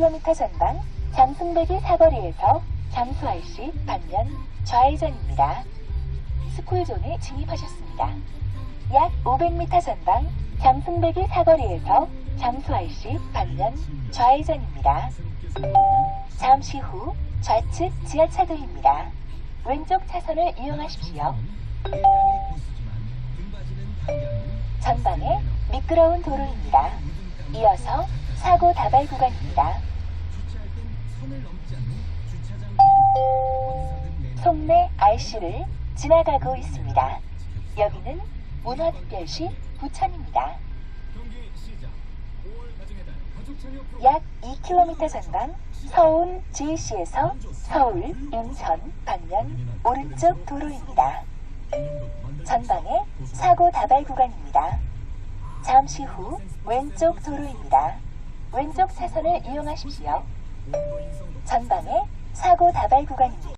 4km 전방 장승배기 사거리에서 잠수할 시 반면 좌회전입니다. 스쿨존에 진입하셨습니다. 약 500m 전방 장승배기 사거리에서 잠수할 시 반면 좌회전입니다. 잠시 후 좌측 지하차도입니다. 왼쪽 차선을 이용하십시오. 전방에 미끄러운 도로입니다. 이어서 사고 다발 구간입니다. 송내 RC를 지나가고 있습니다. 여기는 문화특별시 부천입니다. 약 2km 전방 서울 GC에서 서울 인천 방면 오른쪽 도로입니다. 전방에 사고 다발 구간입니다. 잠시 후 왼쪽 도로입니다. 왼쪽 차선을 이용하십시오. 전방에 사고 다발 구간입니다.